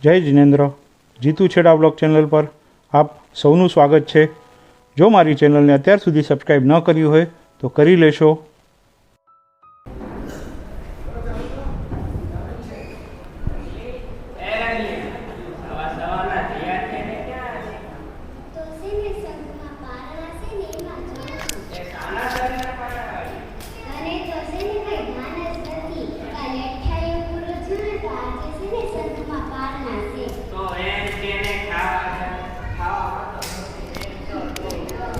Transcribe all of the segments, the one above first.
જય જિનેન્દ્ર. જીતુ છેડા blog channel પર આપ સૌનું સ્વાગત છે. જો મારી ચેનલને અત્યાર સુધી સબસ્ક્રાઈબ ન કરી હોય તો કરી લેશો તો છે ને સંઘમાં પારણા છે ને એમાં જવાનું. અને તો છે ને કઈ ભાન જ નથી. કાલે અઠ્યાવીસ પૂરો થયો ને તો આજે છે ને સંઘમાં પારણા છે.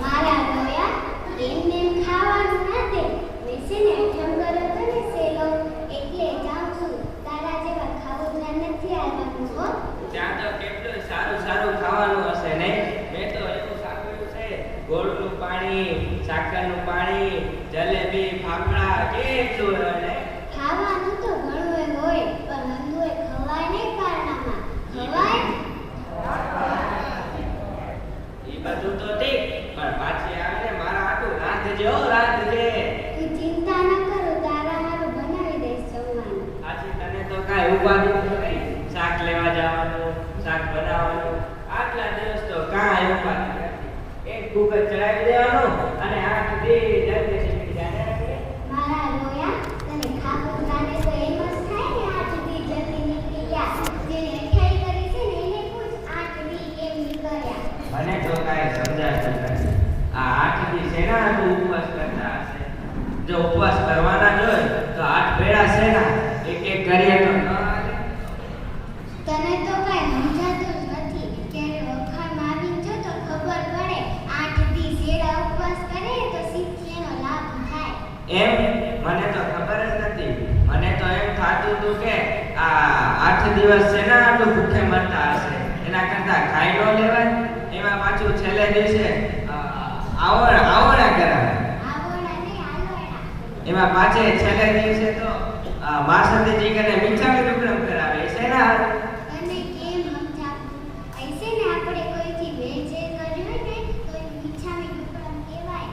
મારા રોયા એમને એમ ખાવાનું ના દે. મેં છે ને અઠમ કર્યો તો ને સેલો એટલે જાઉં છું. તારા જેવા ખાવું ધ્યાન નથી આવવાનું હો. ત્યાં તો કેટલું સારું સારું ખાવાનું હશે નહીં મેં તો એવું સાંભળ્યું છે ગોળનું પાણી સાકરનું પાણી જલેબી કેટલું ખાવાનું તો તો મારા તું ચિંતા ન કરો તારા હારું બનાવી દઈશ પાછી તને તો કાંઈ ઉપાધિ નહીં શાક લેવા જવાનું શાક બનાવવાનું આટલા દિવસ તો કાંઈ ઉપાધિ નથી. એક કુકર ચડાવી દેવાનું અને આઠ દી જલ્દી શીખી જાય મારા રોયા તને ખાવું તાને તો એમ જ થાય ને આઠ દી જલ્દી નીકળી ગયા જેને અઠ્યાઈ કરી છે ને એને પૂછ આઠ દી કેમ નીકળ્યા મને તો કાંઈ સમજાતું નથી આ આઠ દી શેના હાટુ ઉપવાસ કરતા હશે. જો ઉપવાસ કરવાના જ હોય તો આઠ ભેળા શેના એક એક કરીએ તો. ન હાલે. તને તો કઈ સમજાતું નથી. ત્યારે વખાણમાં આવીને જો તો ખબર પડે આઠ દી શેડા ઉપવાસ કરે તો સિદ્ધિનો લાભ થાય. એમ? મને તો ખબર જ નથી. મને તો એમ થાતું હતું કે આ આઠ દિવસ શેના આટલું ભૂખે મરતા હશે. એના કરતા ખાઈ ન લેવાય. એમાં પાછું છેલ્લે દિવસે અ, આવણ આવણા કરાવે આવડા નહીં આલોડા એમાં પાછે છેલ્લે દિવસે તો અ, મા સતીજી કને મીઠા વિક્રમ કરાવે એ શેના હાટુ? કેમ સમજાવું ऐसे ને આપણે કોઈથી વેચે કર્યું હોય ને તો એ મીઠામી કહેવાય.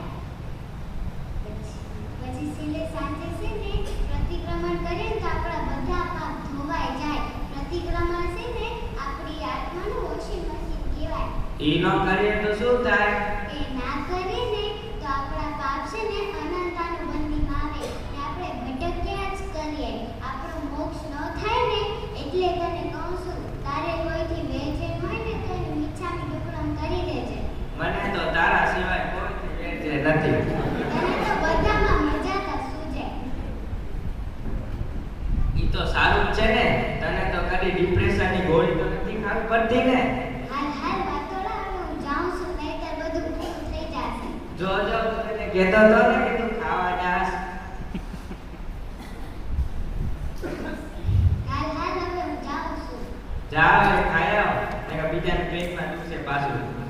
પછી પછી છેલ્લે સાંજે છે ને પ્રતિક્રમણ કરીએ ને તો આપણા બધા પાપ ધોવાઈ જાય. પ્રતિક્રમણ છે ને આપણી આત્માનું વોશિંગ મશીન કહેવાય. ઈ ન કરીએ તો શું થાય? એ ના કરીએ ને તો આપણા પાપ છે ને અનંતાનું બંધીમાં આવે ને આપણે ભટક્યા જ કરીએ આપણો મોક્ષ ન થાય ને એટલે તને કહું છું તારે કોઈથી વેચેન હોય ને તો એને મીઠામી ટુકડમ કરી દેજે મને તો તારા સિવાય કોઈથી નથી. તો ઈ તો સારું છે ને. તને તો કદી ડિપ્રેશનની ગોળી તો નથી ખાવી પડતી ને. જો જો તને કહેતો તો ને કે તું ખાવા જાસ જાવ નકર બીજાને પેટમાં દુખશે પાછું.